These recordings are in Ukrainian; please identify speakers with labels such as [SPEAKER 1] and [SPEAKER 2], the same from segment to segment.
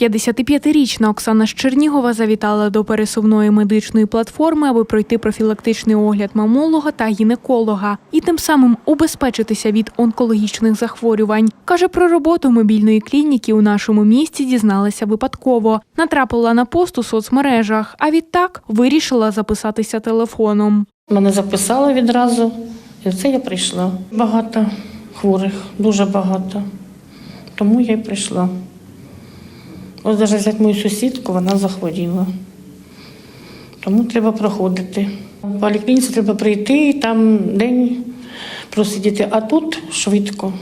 [SPEAKER 1] 55-річна Оксана з Чернігова завітала до пересувної медичної платформи, аби пройти профілактичний огляд мамолога та гінеколога і тим самим убезпечитися від онкологічних захворювань. Каже, про роботу мобільної клініки у нашому місті дізналася випадково. Натрапила на пост у соцмережах, а відтак вирішила записатися телефоном.
[SPEAKER 2] Мене записали відразу, і це я прийшла. Багато хворих, дуже багато. Тому я й прийшла. Ось навіть взяти мою сусідку, вона захворіла. Тому треба проходити. В поліклініці треба прийти і там день просидіти, а тут швидко.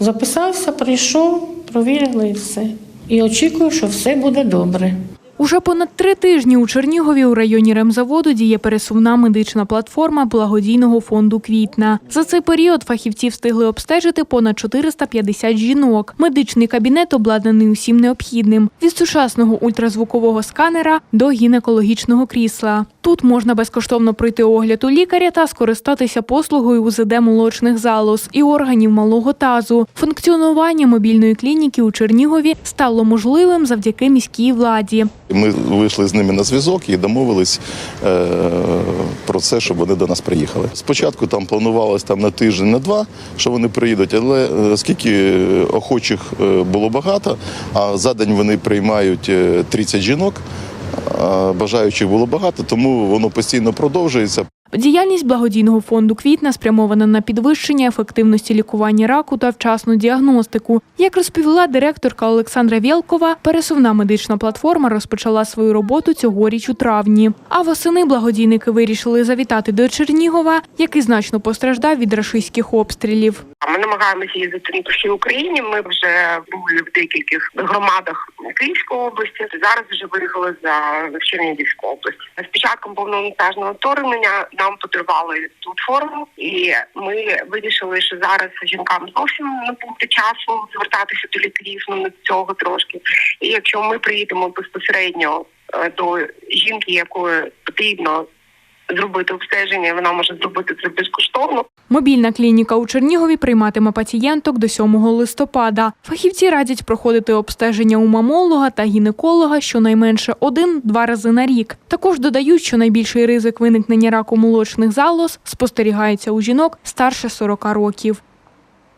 [SPEAKER 2] Записався, прийшов, провірили і все. І очікую, що все буде добре.
[SPEAKER 1] Уже понад три тижні у Чернігові у районі ремзаводу діє пересувна медична платформа благодійного фонду Квітна. За цей період фахівці встигли обстежити понад 450 жінок. Медичний кабінет обладнаний усім необхідним від сучасного ультразвукового сканера до гінекологічного крісла. Тут можна безкоштовно пройти огляд у лікаря та скористатися послугою УЗД молочних залоз і органів малого тазу. Функціонування мобільної клініки у Чернігові стало можливим завдяки міській владі.
[SPEAKER 3] Ми вийшли з ними на зв'язок і домовились е, про це, щоб вони до нас приїхали. Спочатку там планувалось там на тиждень, на два, що вони приїдуть, але скільки оскільки охочих е, було багато, а за день вони приймають е, 30 жінок. Бажаючих було багато, тому воно постійно продовжується.
[SPEAKER 1] Діяльність благодійного фонду Квітна спрямована на підвищення ефективності лікування раку та вчасну діагностику. Як розповіла директорка Олександра Вєлкова, пересувна медична платформа розпочала свою роботу цьогоріч у травні. А восени благодійники вирішили завітати до Чернігова, який значно постраждав від рашистських обстрілів.
[SPEAKER 4] Ми намагаємося їздити по всій Україні. Ми вже були в декількох громадах Київської області. Зараз вже виїхали за Чернігівську область. З початком повномасштабного вторгнення нам подарували тут форму, і ми вирішили, що зараз жінкам зовсім не буде часу звертатися до лікарів. Ну не цього трошки. І якщо ми приїдемо безпосередньо е, до жінки, якої потрібно зробити обстеження, вона може зробити це безкоштовно.
[SPEAKER 1] Мобільна клініка у Чернігові прийматиме пацієнток до 7 листопада. Фахівці радять проходити обстеження у мамолога та гінеколога щонайменше один-два рази на рік. Також додають, що найбільший ризик виникнення раку молочних залоз спостерігається у жінок старше 40 років.